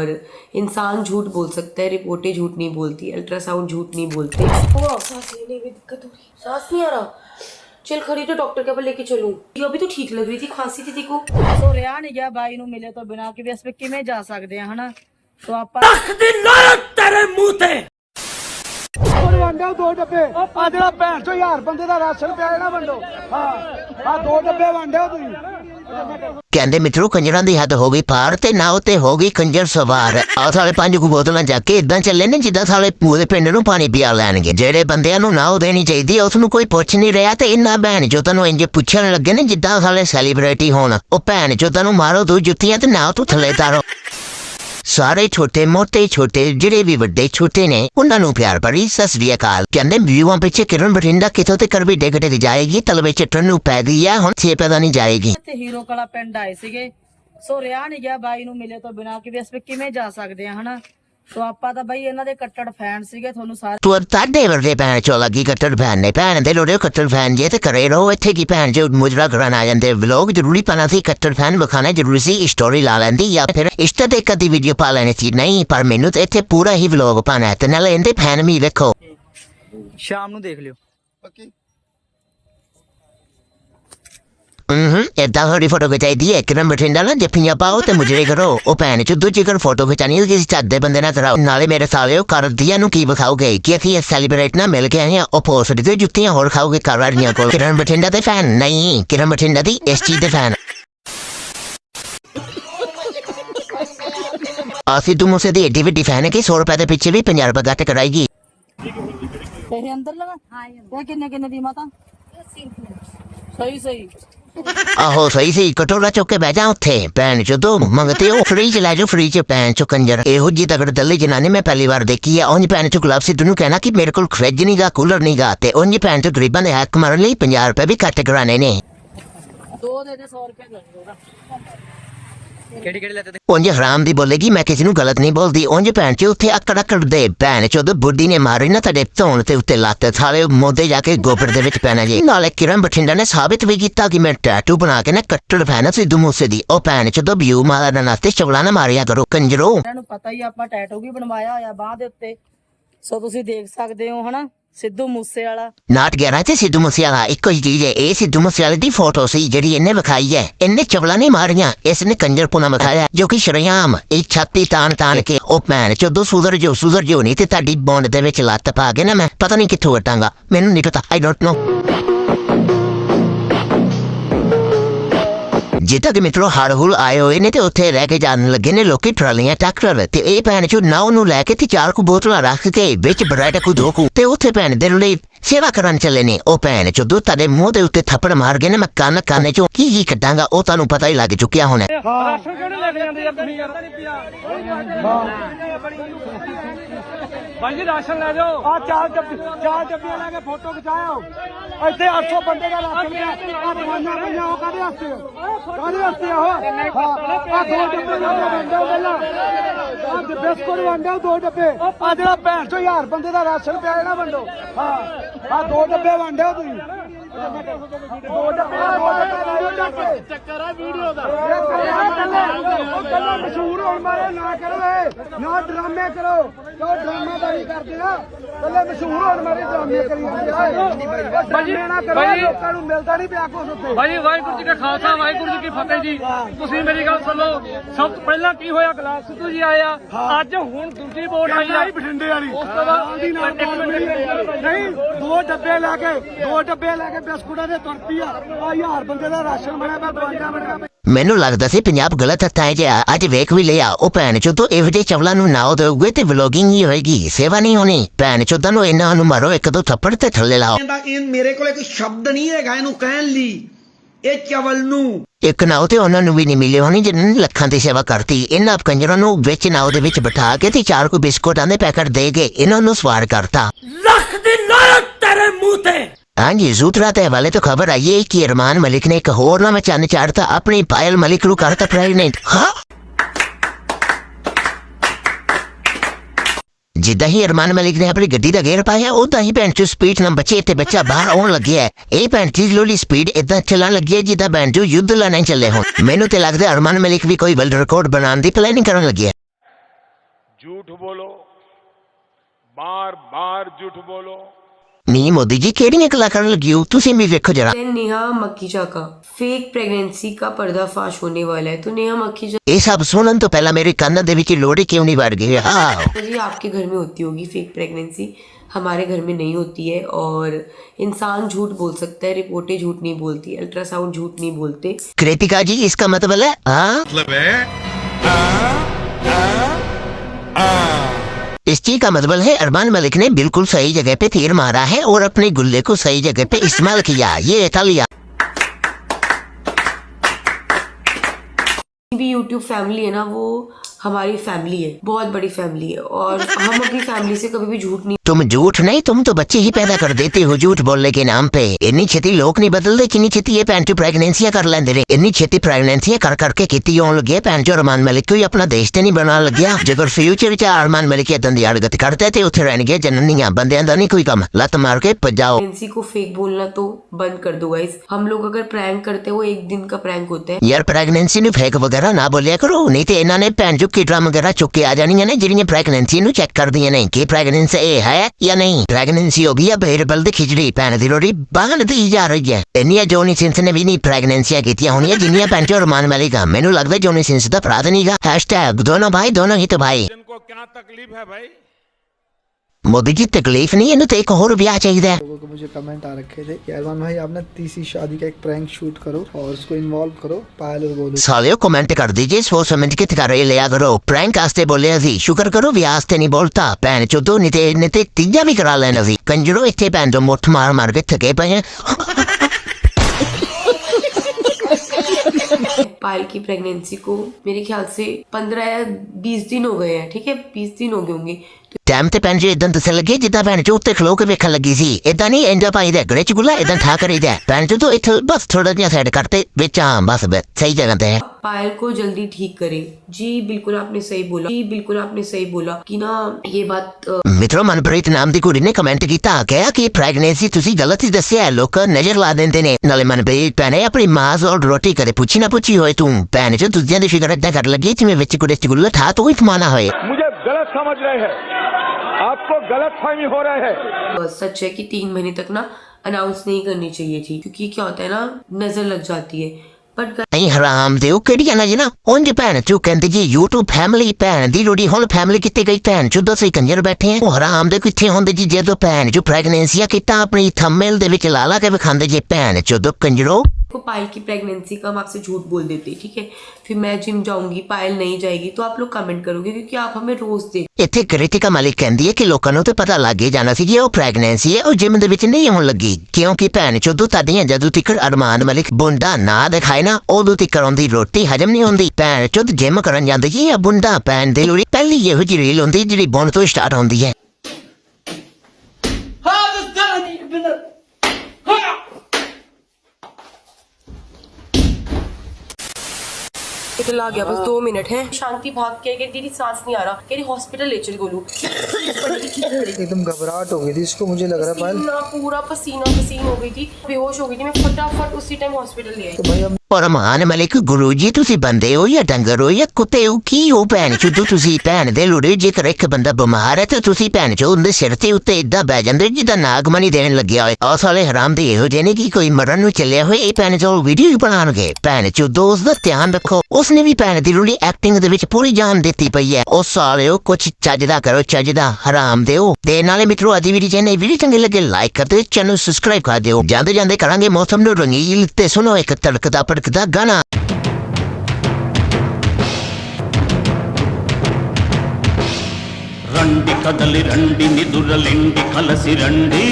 और इंसान झूठ बोल सकता है रिपोर्टें झूठ नहीं बोलती अल्ट्रासाउंड झूठ नहीं बोलते हुआ सांस लेने में दिक्कत हो रही सांस नहीं आ रहा चल खड़ी तो डॉक्टर के पास लेके चलूं ये अभी तो ठीक लग रही थी खांसी थी देखो ਸੋ ਰਿਹਾ ਨਹੀਂ ਗਿਆ ਬਾਈ ਨੂੰ ਮਿਲੇ ਤੋਂ ਬਿਨਾ ਕਿ ਵੀ ਅਸੀਂ ਕਿਵੇਂ ਜਾ ਸਕਦੇ ਆ ਹਨਾ ਸੋ ਆਪਾਂ ਕੋਈ ਵੰਡਿਓ ਦੋ ਡੱਬੇ ਆ ਜਿਹੜਾ ਭੈਣ ਚੋ ਹਜ਼ਾਰ ਬੰਦੇ ਦਾ ਰਾਸ਼ਨ ਪਿਆ ਹੈ ਨਾ ਵੰਡੋ ਹਾਂ ਆ ਦੋ ਡੱਬੇ ਵੰਡਿਓ ਤੁਸੀਂ ਕਹਿੰਦੇ, ਮਿੱਤਰੋ ਕੰਜਰਾਂ ਦੀ ਹੱਦ ਹੋ ਗਈ ਪਾਰ ਤੇ ਨਾ ਉਤੇ ਹੋ ਗਈ ਕੰਜਰ ਸਵਾਰ। ਆ ਸਾਲੇ ਪੰਜ ਕੁ ਬੋਤਲਾਂ ਚੱਕ ਕੇ ਇਦਾਂ ਚੱਲੇ ਨੇ ਜਿੱਦਾਂ ਸਾਲੇ ਪੂਰੇ ਪਿੰਡ ਨੂੰ ਪਾਣੀ ਪਿਆ ਲੈਣਗੇ। ਜਿਹੜੇ ਬੰਦਿਆਂ ਨੂੰ ਨਾ ਉਹ ਦੇਣੀ ਚਾਹੀਦੀ, ਉਸ ਨੂੰ ਕੋਈ ਪੁੱਛ ਨਹੀਂ ਰਿਹਾ ਤੇ ਇੰਨਾ ਭੈਣ ਜੋ ਤੈਨੂੰ ਇੰਜ ਪੁੱਛਣ ਲੱਗੇ ਨੇ ਜਿੱਦਾਂ ਸਾਲੇ ਸੈਲੀਬ੍ਰਿਟੀ ਹੋਣ। ਉਹ ਭੈਣ ਜੋ ਤੈਨੂੰ ਮਾਰੋ ਤੂੰ ਜੁੱਤੀਆਂ ਤੇ ਨਾ ਤੂੰ ਥੱਲੇ ਤਾਰੋ। ਸਾਰੇ ਛੋਟੇ ਮੋਟੇ ਛੋਟੇ ਜਿਹੜੇ ਵੀ ਵੱਡੇ ਛੋਟੇ ਨੇ, ਉਹਨਾਂ ਨੂੰ ਪਿਆਰ ਭਰੀ ਸਤਿ ਸ੍ਰੀ ਅਕਾਲ। ਕਹਿੰਦੇ ਵਿਊਆਂ ਪਿੱਛੇ ਕਿਰਨ ਬਠਿੰਡਾ ਕਿਥੋਂ ਤੇ ਕਰਵੀ ਡਿੱਗ ਡਿੱਗ ਜਾਏਗੀ ਤਲਵੇ ਚ ਟੰਨੂ ਪੈ ਗਈ ਆ, ਹੁਣ ਛੇ ਪੈਦਾ ਨਹੀਂ ਜਾਏਗੀ। ਤੇ ਹੀਰੋ ਕਲਾ ਪਿੰਡ ਆਏ ਸੀਗੇ। ਸੋ ਰਿਹਾ ਨਹੀਂ ਗਿਆ ਬਾਈ ਨੂੰ ਮਿਲੇ ਤੋਂ ਬਿਨਾ ਕਿ ਵੀ ਅਸੀਂ ਕਿਵੇਂ ਜਾ ਸਕਦੇ ਆ, ਹਨਾ? ਸੋ ਆਪਾਂ ਤਾਂ ਬਾਈ ਇਹਨਾਂ ਦੇ ਕੱਟੜ ਫੈਨ ਸੀਗੇ ਤੁਹਾਨੂੰ ਸਾਰੇ ਤੂੰ ਤਾਡੇ ਵਰਗੇ ਭੈਣ ਚੋ ਲੱਗੀ ਕੱਟੜ ਭੈਣ ਨੇ। ਭੈਣ ਦੇ ਲੋੜੇ ਕੱਟੜ ਫੈਨ ਜੇ ਤੇ ਕਰੇ ਰਹੋ ਇੱਥੇ ਕੀ ਭੈਣ ਜੋ ਮੁਜਰਾ ਕਰਨ ਆ ਜਾਂਦੇ। ਵਲੋਗ ਜ਼ਰੂਰੀ ਪਾਣਾ ਸੀ ਕੱਟੜ ਫੈਨ ਵਿਖਾਣਾ ਜ਼ਰੂਰੀ ਸੀ ਸਟੋਰੀ ਲਾ ਲੈਂਦੀ ਜਾਂ ਫਿਰ ਇਸ਼ਟ ਤੇ ਕਦੀ ਵੀਡੀਓ ਪਾ ਲੈਣੀ ਸੀ। ਨਹੀਂ ਪਰ ਮੈਨੂੰ ਤੇ ਇੱਥੇ ਪੂਰਾ ਹੀ ਵਲੋਗ ਪਾਣਾ ਤੇ ਨਾਲੇ ਇਹਦੇ ਫੈਨ ਵੀ ਵੇਖੋ। ਸ਼ਾਮ ਨੂੰ ਦੇਖ ਲਿਓ। ਹੂੰ ਏਦਾਂ ਥੋੜੀ ਫੋਟੋ ਖਿਚਾਈਦੀ ਹੈ ਕਿਰਨ ਬਠਿੰਡਾ ਨਾ ਜੱਫੀਆਂ ਪਾਓ ਤੇ ਮੁਜਰੇ ਕਰੋ ਉਹ ਭੈਣ ਚ ਦੂਜੀ ਕਰ ਫੋਟੋ ਖਿਚਾਣੀ ਹੈ ਕਿਸੇ ਚੱਦੇ ਬੰਦੇ ਨਾਲ ਕਰਾਓ ਨਾਲੇ ਮੇਰੇ ਸਾਲਿਓ ਕਰਦੀਆਂ ਨੂੰ ਕੀ ਵਿਖਾਓਗੇ ਕਿ ਅਸੀਂ ਇਹ ਸੈਲੀਬ੍ਰੇਟ ਨਾ ਮਿਲ ਕੇ ਆਏ ਹਾਂ ਉਹ ਪੋਸਟ ਤੇ ਜੁੱਤੀਆਂ ਹੋਰ ਖਾਓਗੇ ਕਰ ਰਹੀਆਂ ਕੋਲ ਕਿਰਨ ਬਠਿੰਡਾ ਦੇ ਫੈਨ ਨਹੀਂ ਕਿਰਨ ਬਠਿੰਡਾ ਦੀ ਇਸ ਚੀਜ਼ ਦੇ ਫੈਨ ਆਸੀ ਤੂੰ ਮੁਸੇ ਦੀ ਏਡੀ ਵੱਡੀ ਫੈਨ ਹੈ ਕਿ 100 ਰੁਪਏ ਦੇ ਪਿੱਛੇ ਵੀ 50 ਰੁਪਏ ਘੱਟ ਕਰਾਏਗੀ ਇਹ ਅੰਦਰ ਲਗਾ ਹਾਂ ਇਹ ਕਿੰਨੇ ਕਿੰਨੇ ਦੀ ਮਾਤਾ ਸਹੀ ਸਹੀ ਆਹੋ, ਸਹੀ ਸੀ, ਕਟੋਰਾ ਚੁੱਕ ਕੇ ਬਹਿ ਜਾ ਉੱਥੇ, ਭੈਣ ਜਦੋਂ ਮੰਗਤੇ ਉਹ ਫ੍ਰੀ ਚ ਲੈ ਜਾਓ ਫ੍ਰੀਜ ਚ ਭੈਣ ਚੋ ਕੰਜਰ ਇਹੋ ਜੀ ਤਗੜ ਦੱਲੀ ਜਨਾਨੀ ਮੈਂ ਪਹਿਲੀ ਵਾਰ ਦੇਖੀ ਆ। ਉਂਝ ਭੈਣ ਚੋ ਗੁਲਾਬ ਸਿੱਧੂ ਨੂੰ ਕਹਿਣਾ ਕਿ ਮੇਰੇ ਕੋਲ ਫ੍ਰਿਜ ਨਹੀਂਗਾ ਕੂਲਰ ਨਹੀਂਗਾ ਤੇ ਉਂਝ ਭੈਣ ਚੋ ਗਰੀਬਾਂ ਦੇ ਹੱਕ ਮਾਰਨ ਲਈ 50 ਰੁਪਏ ਵੀ ਕੱਟ ਕਰਾਣੇ ਨੇ। ਦੋ ਦੇ ਦੇ 100 ਰੁਪਏ ਦੇ ਦੇਗਾ ਕਿਹੜੀ ਕਿਹੜੀ ਲੈਤੇ ਉਂਝ ਹਰਾਮ ਦੀ ਬੋਲੇਗੀ ਮੈਂ ਕਿਸੇ ਨੂੰ ਗਲਤ ਨਹੀਂ ਬੋਲਦੀ। ਉਂਝ ਭੈਣ ਚੋ ਉੱਥੇ ਅਕੜ ਅਕੜ ਦੇ ਭੈਣ ਚੋ ਤੇ ਬੁੱਢੀ ਨੇ ਮਾਰੀ ਨਾ ਤੁਹਾਡੇ ਧੌਣ ਤੇ ਉੱਤੇ ਲੱਤ। ਥਾਲੇ ਮੋਦੇ ਜਾ ਕੇ ਗੋਬਰ ਦੇ ਵਿੱਚ ਪੈਣਾ ਜੀ। ਨਾਲੇ ਕਿਰਨ ਬਠਿੰਡਾ ਨੇ ਸਾਬਿਤ ਵੀ ਕੀਤਾ ਕਿ ਮੈਂ ਟੈਟੂ ਬਣਾ ਕੇ ਨਾ ਕੱਟੜ ਫੈਨ ਸਿੱਧੂ ਮੂਸੇ ਦੀ। ਉਹ ਭੈਣ ਚੋ ਤੋਂ ਬਿਊ ਮਾਰਾ ਦਾ ਨਾਤੇ ਚਵਲਾ ਨਾ ਮਾਰਿਆ ਕਰੋ ਕੰਜਰੋ। ਇਹਨਾਂ ਨੂੰ ਪਤਾ ਹੀ ਆ, ਆਪਾਂ ਟੈਟੂ ਵੀ ਬਣਵਾਇਆ ਹੋਇਆ ਬਾਹ ਦੇ ਉੱਤੇ। ਸੋ ਤੁਸੀਂ ਦੇਖ ਸਕਦੇ ਹੋ ਹਨਾ? ਸਿੱਧੂ ਮੂਸੇ ਨਾਟ 11 ਤੇ ਸਿੱਧੂ ਮੂਸੇਵਾਲਾ, ਇੱਕੋ ਹੀ ਚੀਜ਼ ਹੈ, ਇਹ ਸਿੱਧੂ ਮੂਸੇਵਾਲੇ ਦੀ ਫੋਟੋ ਸੀ, ਜਿਹੜੀ ਇਹਨੇ ਵਿਖਾਈ ਹੈ। ਇਹਨੇ ਚਵਲਾ ਨਹੀਂ ਮਾਰੀਆਂ ਇਸ ਨੇ ਕੰਜਰਪੁਣਾ ਵਿਖਾਇਆ, ਜੋ ਕਿ ਸ਼ਰੇਆਮ ਇਹ ਛਾਤੀ ਤਾਨ ਤਾਨ ਕੇ, ਉਹ ਭੈਣ ਚੋਦੋ ਸੁਧਰ ਜੋ ਸੁਧਰ ਜੋ ਨਹੀਂ, ਤੇ ਤੁਹਾਡੀ ਬੌਂਡ ਦੇ ਵਿੱਚ ਲੱਤ ਪਾ ਕੇ ਨਾ ਮੈਂ ਪਤਾ ਨਹੀਂ ਕਿੱਥੋਂ ਹਟਾਂਗਾ ਮੈਨੂੰ ਨਹੀਂ ਪਤਾ ਆਈ ਡੋਨਟ ਨੋ ਜਿੱਦਾਂ ਕਿ ਮਿੱਤਰੋ ਹਰ ਹੁਲ ਆਏ ਹੋਏ ਨੇ ਤੇ ਉੱਥੇ ਰਹਿ ਕੇ ਜਾਣ ਲੱਗੇ ਨੇ ਲੋਕੀ ਟਰਾਲੀਆਂ, ਟਰੈਕਟਰ ਤੇ ਇਹ ਭੈਣ ਚੋ ਨਾਉ ਨੂੰ ਲੈ ਕੇ ਤੇ ਚਾਰ ਕੁ ਬੋਤਲਾਂ ਰੱਖ ਕੇ ਵਿੱਚ ਬਰੈਡ ਕੁ ਦੋ ਕੁ। ਤੇ ਉੱਥੇ ਭੈਣ ਦੇ ਲਈ ਸੇਵਾ ਕਰਨ ਚੱਲੇ ਨੇ। ਉਹ ਭੈਣ ਚੋ ਦੁੱਤਾ ਦੇ ਮੂੰਹ ਦੇ ਉੱਤੇ ਥੱਪੜ ਮਾਰ ਗਏ ਨੇ। ਮੈਂ ਕੰਨ ਕੰਨ ਚੋਂ ਕੀ ਕੀ ਕੱਢਾਂਗਾ ਉਹ ਤੁਹਾਨੂੰ ਪਤਾ ਹੀ ਲੱਗ ਚੁੱਕਿਆ ਹੋਣਾ। ਰਾਸ਼ਨ ਕਿਹੜੇ ਲੈ ਕੇ ਜਾਂਦੇ ਯਾਰ ਤੁਸੀਂ ਯਾਰ? ਭਾਈ ਜੀ ਰਾਸ਼ਨ ਲੈ ਜਾਓ। ਆ ਚਾਰ ਡੱਬੇ ਚਾਰ ਡੱਬੀਆਂ ਲੈ ਕੇ ਫੋਟੋ ਖਿਚਾਓ ਇੱਥੇ 800 ਬੰਦੇ ਦਾ ਰਾਸ਼ਨ ਪਿਆ ਆ ਦਵਾਈਆਂ ਪਈਆਂ ਉਹ ਕਾਹਦੇ ਵਾਸਤੇ? ਕਾਹਦੇ ਵਾਸਤੇ ਉਹ? ਹਾਂ। ਆ ਦੋ ਡੱਬੇ ਲੈ ਕੇ ਵੰਡਿਓ ਪਹਿਲਾਂ। ਆ ਬਿਸਕੁਟ ਵੰਡਿਓ ਦੋ ਡੱਬੇ। ਆ ਜਿਹੜਾ ਭੈਣ ਚੋ ਹਜ਼ਾਰ ਬੰਦੇ ਦਾ ਰਾਸ਼ਨ ਪਿਆ ਵੰਡੋ ਹਾਂ ਆ ਦੋ ਡੱਬੇ ਵੰਡਿਓ ਤੁਸੀਂ। ਦੋ ਡੱਬੇ ਆ, ਦੋ ਡੱਬੇ ਲੈ ਜਾਓ ਚੱਕਰ ਆ ਵੀਡੀਓ ਦਾ। ਉਹ ਕੱਲਾ ਮਸ਼ਹੂਰ ਹੋਣ ਬਾਰੇ ਨਾ ਕਰੋ ਇਹ ਨਾ ਡਰਾਮੇ ਕਰੋ। ਕਿਉਂ ਡਰਾਮਾ ਦਾ ਨਹੀਂ ਕਰਦੇ ਆ। ਕੱਲੇ ਮਸ਼ਹੂਰ ਹੋਣ ਬਾਰੇ ਡਰਾਮੇ ਕਰੀ ਜਾਂਦੇ ਆ। ਬਾਜੀ ਨਾ ਕਰੋ ਲੋਕਾਂ ਨੂੰ ਮਿਲਦਾ ਨਹੀਂ ਪਿਆ ਕੁਛ ਉੱਥੇ। ਭਾਈ ਵਾਹਿਗੁਰੂ ਜੀ ਕਾ ਖਾਲਸਾ ਵਾਹਿਗੁਰੂ ਜੀ ਕੀ ਫਤਿਹ ਜੀ। ਤੁਸੀਂ ਮੇਰੀ ਗੱਲ ਸੁਣੋ ਸਭ ਤੋਂ ਪਹਿਲਾਂ ਕੀ ਹੋਇਆ? ਗਲਾਸ ਸਿੱਧੂ ਜੀ ਆਏ ਆ। ਅੱਜ ਹੁਣ ਦੂਜੀ ਵੋਟ ਆਈ ਆ। ਬਠਿੰਡੇ ਵਾਲੀ। ਉਸ ਤੋਂ ਬਾਅਦ ਨਹੀਂ ਦੋ ਡੱਬੇ ਲੈ ਕੇ ਦੋ ਡੱਬੇ ਲੈ ਕੇ ਬਿਸਕੁਟਾਂ ਦੇ ਤੁਰਪੀ ਆ। ਆ ਹਜ਼ਾਰ ਬੰਦੇ ਦਾ ਰਾਸ਼ਨ ਬਣਿਆ ਪਿਆ ਦਵਾਈਆਂ ਬਣਿਆ ਮੈਨੂੰ ਲੱਗਦਾ ਸੀ ਪੰਜਾਬ ਗਲਤ ਹੱਥਾਂ 'ਚ ਆ ਅੱਜ ਵੇਖ ਵੀ ਲਿਆ। ਉਹ ਭੈਣ ਚੋਦੋ ਇਹੋ ਜਿਹੇ ਚਵਲਾਂ ਨੂੰ ਨਾ ਦੋਗੇ ਤੇ ਵਲੋਗਿੰਗ ਹੀ ਹੋਏਗੀ। ਸੇਵਾ ਨਹੀਂ ਹੋਣੀ। ਭੈਣ ਚੋਦਾਂ ਨੂੰ ਇਹਨਾਂ ਨੂੰ ਮਾਰੋ ਇੱਕ ਦੋ ਥੱਪੜ ਤੇ ਥੱਲੇ ਲਾਓ। ਕਹਿੰਦਾ ਇਹ ਮੇਰੇ ਕੋਲੇ ਕੋਈ ਸ਼ਬਦ ਨਹੀਂ ਹੈਗਾ ਇਹਨੂੰ ਕਹਿਣ ਲਈ। ਇਹ ਚਵਲ ਨੂੰ। ਇੱਕ ਨਾਉ ਤੇ ਉਹਨਾਂ ਨੂੰ ਵੀ ਨਹੀਂ ਮਿਲੇ ਹੋਣੀ ਜਿਨ੍ਹਾਂ ਨੇ ਲੱਖਾਂ ਦੀ ਸੇਵਾ ਕਰਤੀ। ਇਹਨਾਂ ਕੰਜਰਾਂ ਨੂੰ ਵਿੱਚ ਨਾਉ ਦੇ ਵਿੱਚ ਬਿਠਾ ਕੇ ਤੇ ਚਾਰ ਕੋ ਬਿਸਕੁਟਾਂ ਦੇ ਪੈਕਟ ਦੇ ਕੇ ਇਹਨਾਂ ਨੂੰ ਸਵਾਰ ਕਰਤਾ। ਲੱਖ ਦੀ ਲਾਨਤ ਤੇਰੇ ਮੂੰਹ ਤੇ। ਹਾਂਜੀ ਜ਼ੂਤਰਾ ਤੇ ਵਾਲੇ ਤੋਂ ਖਬਰ ਆਈ ਹੈ ਕਿ ਇਰਮਾਨ ਮਲਿਕ ਨੇ ਇੱਕ ਹੋਰ ਨਾਮ ਚੰਨ ਚਾੜਤਾ ਆਪਣੀ ਪਾਇਲ ਮਲਿਕ ਨੂੰ ਕਰਤਾ ਪ੍ਰੈਗਨੈਂਟ ਹਾਂ ਜਿੱਦਾਂ ਹੀ ਅਰਮਾਨ ਮਲਿਕ ਨੇ ਆਪਣੀ ਗੱਡੀ ਦਾ ਗੇਅਰ ਪਾਇਆ ਉਦਾਂ ਹੀ ਭੈਣ ਸਪੀਡ ਨਾਲ ਬੱਚੇ ਤੇ ਬੱਚਾ ਬਾਹਰ ਆਉਣ ਲੱਗਿਆ ਇਹ ਭੈਣ ਲੋਲੀ ਸਪੀਡ ਇਦਾਂ ਚੱਲਣ ਲੱਗੀ ਹੈ ਜਿੱਦਾਂ ਭੈਣ ਚੋ ਯੁੱਧ ਲੜਨ ਚੱਲੇ ਹੋਣ ਮੈਨੂੰ ਤੇ ਲੱਗਦਾ ਅਰਮਾਨ ਮਲਿਕ ਵੀ ਕੋਈ ਵਰਲਡ ਰਿਕਾਰਡ ਬਣਾਉਣ ਦੀ ਪਲੈਨਿੰਗ ਕਰਨ ਲੱਗਿਆ ਝੂਠ ਬੋਲੋ ਬਾਰ ਬਾਰ ਝੂਠ ਬੋਲੋ ਨਹੀਂ ਮੋਦੀ ਜੀ ਕਿਹੜੀਆਂ ਗੱਲਾਂ ਕਰਨ ਲੱਗੀ ਹੋ ਤੁਸੀਂ ਵੀ ਵੇਖੋ ਜਰਾ देन नेहा मक्कीजा का फेक प्रेगनेंसी का पर्दाफाश होने वाला है तो नेहा मक्कीजा ਇਹ ਸਭ ਸੁਣਨ ਤੋਂ ਪਹਿਲਾਂ ਮੇਰੇ ਕੰਨਾਂ ਦੇ ਵਿੱਚ ਲੋੜੀ ਕਿਉਂ ਨਹੀਂ ਵੜ ਗਈ ਆਹ जी आपके घर में होती होगी फेक प्रेगनेंसी हमारे घर में नहीं होती है और इंसान झूठ बोल सकता है रिपोर्टें झूठ नहीं बोलती अल्ट्रासाउंड झूठ नहीं बोलते कृतिका जी इसका मतलब है हाँ इस चीज़ का मतलब है, अरमान मलिक ने बिल्कुल सही जगह पे तीर मारा है और अपने गुल्ले को सही जगह पे इस्तेमाल किया। ये लिया। भी यूट्यूब फैमिली है ना, वो हमारी फैमिली है बहुत बड़ी फैमिली है और हम अपनी फैमिली से कभी भी झूठ नहीं तुम झूठ नहीं तुम तो बच्चे ही पैदा कर देते हो झूठ बोलने के नाम पे। इतनी छेती लोग नहीं बदलते कितनी छेती ये पैंटी प्रेगनेंसियाँ कर लें रे। इतनी छेती प्रेगनेंसियाँ कर करके कितनी होने लगे है अरमान मलिक को अपना देश नहीं बना लग गया। जब फ्यूचर चाहे अरमान मलिक के दी अड़गत करते थे उठे रहने गए जननिया बंदे अंदर नहीं कोई कम। लत मार के पजाओ। प्रेगनेंसी को फेक बोलना तो बंद कर दो गाइस हम लोग अगर प्रैंक करते हो एक दिन का प्रैंक होता है। यार प्रेगनेंसी ने फेक वगैरह ना बोलिया करो नहीं तो इन्होंने पैंचो ਭੈਣ ਚੋ ਕੀਟਾਂ ਵਗੈਰਾ ਚੁੱਕ ਕੇ ਆ ਜਾਣੀਆਂ ਨੇ ਜਿਹੜੀਆਂ ਪ੍ਰੈਗਨੈਂਸੀ ਨੂੰ ਚੈੱਕ ਕਰਦੀਆਂ ਨੇ ਕਿ ਪ੍ਰੈਗਨੈਂਸੀ ਇਹ ਹੈ ਜਾਂ ਨਹੀਂ ਪ੍ਰੈਗਨੈਂਸੀ ਹੋ ਗਈ ਆ ਬੇਰਬਲ ਦੀ ਖਿਚੜੀ ਭੈਣ ਦੀ ਰੋਟੀ ਬਾਹਰ ਦੀ ਜਾ ਰਹੀ ਹੈ ਇੰਨੀਆਂ ਜੋਨੀ ਸਿੰਸ ਨੇ ਵੀ ਨਹੀਂ ਪ੍ਰੈਗਨੈਂਸੀਆਂ ਕੀਤੀਆਂ ਹੋਣੀਆਂ ਜਿੰਨੀਆਂ ਭੈਣ ਚੋ ਰਮਾਨ ਮਲਿਕਾ ਮੈਨੂੰ ਲੱਗਦਾ ਜੋਨੀ ਸਿੰਸ ਦਾ ਭਰਾ ਤਾਂ ਨਹੀਂਗਾ ਹੈਸ਼ਟੈਗ ਦੋਨੋਂ ਭਾਈ ਦੋਨੋਂ ਹੀ ਤਾਂ ਭਾਈ इनको क्या तकलीफ है भाई मोदी जी तकलीफ नहीं है ना तो एक और ब्याह चाहिए लोगों को मुझे कमेंट आ रखे थे कि अरमान भाई आपने तीसरी शादी का एक प्रैंक शूट करो और उसको इन्वॉल्व करो पायल और गोलू साले कमेंट कर दीजिए सोच समझ के थका रही लिया करो प्रैंक आस्ते बोले अभी शुक्र करो ब्याह आस्ते नहीं बोलता भैन चौथो नहीं तो नहीं तो तीजा भी करा लेना अभी कंजरो इतने भैन तो मुठ मार मार के थके पे हैं पायल की प्रेगनेंसी को मेरे ख्याल से पंद्रह या बीस दिन हो गए हैं ठीक है बीस दिन हो गए होंगे ਟਾਈਮ ਤੇ ਭੈਣ ਜੀ ਇਦਾਂ ਦੱਸਣ ਲੱਗੇ ਜਿੱਦਾਂ ਭੈਣ ਚੋ ਉੱਤੇ ਖਲੋ ਕੇ ਵੇਖਣ ਲੱਗੀ ਸੀ ਇਦਾਂ ਨਹੀਂ ਇੰਦਾ ਪਾਈ ਦਾ ਗੜੇ ਚ ਗੁੱਲਾ ਇਦਾਂ ਠਾ ਕਰੀਦਾ ਭੈਣ ਚੋ ਤੂੰ ਇੱਥੇ ਬਸ ਥੋੜਾ ਜਿਹਾ ਸਾਈਡ ਕਰਤੇ ਵਿੱਚ ਆ ਬਸ ਬਸ, ਸਹੀ ਜਗ੍ਹਾ ਤੇ ਹੈ पायल को जल्दी ठीक करें जी बिल्कुल आपने सही बोला जी बिल्कुल आपने सही बोला कि ना ये बात अ, ਮਿੱਤਰੋ ਮਨਪ੍ਰੀਤ ਨਾਮ ਦੀ ਕੁੜੀ ਨੇ ਕਮੈਂਟ ਕੀਤਾ ਕਿਹਾ ਕਿ ਪ੍ਰੈਗਨੈਂਸੀ ਤੁਸੀਂ ਗਲਤ ਹੀ ਦੱਸਿਆ ਹੈ, ਲੋਕ ਨਜ਼ਰ ਲਾ ਦਿੰਦੇ ਨੇ ਨਾਲੇ ਮਨਪ੍ਰੀਤ ਭੈਣੇ ਆਪਣੀ ਮਾਂ ਤੋਂ ਰੋਟੀ ਕਰੇ ਪੁੱਛੀ ਨਾ ਪੁੱਛੀ ਹੋਏ ਤੂੰ ਭੈਣ ਚ ਦੂਜਿਆਂ ਦੀ ਫਿਕਰ ਏਦਾਂ ਕਰ ਲੱਗੀ ਜਿਵੇਂ ਵਿੱਚ ਕੁੜੇ ਚ ਗੁੱਲਾ ਠਾ ਤੂੰ ਹੀ ਫਮਾਨਾ ਹੋਏ मुझे गलत समझ रहे हैं आपको गलत फहमी हो रहे हैं अ, सच है कि तीन महीने तक ना अनाउंस नहीं करनी चाहिए थी क्योंकि क्या होता है ना नजर लग जाती है बट ਨਹੀਂ ਹਰਾਮ ਦੇ ਉਹ ਕਿਹੜੀਆਂ ਨਾ ਜੀ ਨਾ ਉਂਝ ਭੈਣ ਚੋ ਕਹਿੰਦੇ ਜੀ YouTube ਫੈਮਿਲੀ ਭੈਣ ਦੀ ਲੋੜੀ ਹੁਣ ਫੈਮਿਲੀ ਕਿੱਥੇ ਗਈ ਭੈਣ ਚੋ ਦੋ ਸਹੀ ਕੰਜਰ ਬੈਠੇ ਆ ਉਹ ਹਰਾਮ ਦੇ ਕਿੱਥੇ ਹੁੰਦੇ ਜੀ ਜਦੋਂ ਭੈਣ ਚੋ ਪ੍ਰੈਗਨੈਂਸੀ ਆ ਕਿਤਾ ਆਪਣੀ ਥੰਬਨੇਲ ਦੇ ਵਿੱਚ ਲਾ ਲਾ ਕੇ ਵਿਖਾਉਂਦੇ ਜੇ ਭੈਣ ਚੋ ਦੋ ਕੰਜਰੋ को पायल की प्रेगनेंसी का हम आपसे झूठ बोल देते ठीक है फिर मैं जिम जाऊंगी पायल नहीं जाएगी तो आप लोग कमेंट करोगे क्योंकि आप हमें रोज देख ਇੱਥੇ ਕ੍ਰਿਤਿਕਾ ਮਲਿਕ ਕਹਿੰਦੀ ਹੈ ਕਿ ਲੋਕਾਂ ਨੂੰ ਤੇ ਪਤਾ ਲੱਗ ਹੀ ਜਾਣਾ ਸੀ ਕਿ ਉਹ ਪ੍ਰੈਗਨੈਂਸੀ ਹੈ ਉਹ ਜਿਮ ਦੇ ਵਿੱਚ ਨਹੀਂ ਆਉਣ ਲੱਗੀ ਕਿਉਂਕਿ ਭੈਣ ਚੋਦੂ ਤੁਹਾਡੀਆਂ ਜਦੋਂ ਤੱਕ ਅਰਮਾਨ ਮਲਿਕ ਬੁੰਡਾ ਨਾ ਦਿਖਾਏ ਨਾ ਉਦੋਂ ਤੱਕ ਉਹਦੀ ਰੋਟੀ ਹਜਮ ਨਹੀਂ ਹੁੰਦੀ ਭੈਣ ਚੋਦ ਜਿਮ ਕਰਨ ਜਾਂਦੀ ਜੀ ਇਹ ਬੁੰਡਾ ਭੈਣ ਦੇ ਲੋੜੀ ਪਹਿਲੀ ਇਹੋ ਜਿਹੀ ਰੀਲ ਹੁੰਦੀ ਜਿਹੜੀ ਬੁੰਡ ਤੋਂ ਸਟਾਰਟ ਹੁੰਦੀ ਹੈ ला गया बस दो मिनट है। शांति भाग के कह दीदी सांस नहीं आ रहा। कह रही हॉस्पिटल ले चल गोलू। एकदम घबराहट हो गई थी इसको मुझे लग रहा है पूरा पसीना पसीन हो गई थी। बेहोश हो गई थी। मैं फटाफट उसी टाइम हॉस्पिटल ले आई। तो भाई अब ਪਰਮਾਨ ਮਲਿਕ ਗੁਰੂ ਜੀ ਤੁਸੀਂ ਬੰਦੇ ਹੋ ਜਾਂ ਡੰਗਰ ਹੋ ਜਾਂ ਕੁੱਤੇ ਹੋ, ਕੀ ਹੋ ਭੈਣ ਚੁੱਦੂ? ਤੁਸੀਂ ਭੈਣ ਦੇ ਲੋੜੇ, ਜੇਕਰ ਇੱਕ ਬੰਦਾ ਬਿਮਾਰ ਹੈ ਤੇ ਤੁਸੀਂ ਭੈਣ ਚੋ ਉਹਦੇ ਸਿਰ ਤੇ ਉੱਤੇ ਇਦਾਂ ਬਹਿ ਜਾਂਦੇ ਜਿੱਦਾਂ ਨਾਗਮਣੀ ਦੇਣ ਲੱਗਿਆ ਹੋਏ। ਆਹ ਸਾਲੇ ਹਰਾਮ ਦੇ ਇਹੋ ਜਿਹੇ ਨੇ ਕਿ ਕੋਈ ਮਰਨ ਨੂੰ ਚੱਲਿਆ ਹੋਏ, ਇਹ ਭੈਣ ਚੋ ਵੀਡੀਓ ਹੀ ਬਣਾਉਣਗੇ। ਭੈਣ ਚੋ ਦੋਸਤ ਦਾ ਧਿਆਨ ਰੱਖੋ। ਉਸਨੇ ਵੀ ਭੈਣ ਦੀ ਲੋੜੀ ਐਕਟਿੰਗ ਦੇ ਵਿੱਚ ਪੂਰੀ ਜਾਨ ਦਿੱਤੀ ਪਈ ਹੈ। ਉਹ ਸਾਲਿਓ, ਕੁਛ ਚੱਜਦਾ ਕਰੋ ਚੱਜਦਾ ਹਰਾਮ ਦਿਓ। ਤੇ ਨਾਲੇ ਮਿੱਤਰੋ, ਅੱਜ ਵੀਡੀਓ ਜੇ ਨਹੀਂ ਵੀਡੀਓ ਚੰਗੀ ਲੱਗੇ ਲਾਈਕ ਕਰ ਚੈਨਲ ਸਬਸਕ੍ਰਾਈਬ ਕਰ ਦਿਓ। ਜਾਂਦੇ ਜਾਂਦੇ ਕਰਾਂਗੇ ਮੌਸਮ ਨੂੰ ਰੰਗੀਲ ਤੇ ਸੁਣੋ ਇੱਕ ਤੜਕਦਾ இருக்குதா கனா రండి కదలి రండి నిదురలిండి కలసి రండి.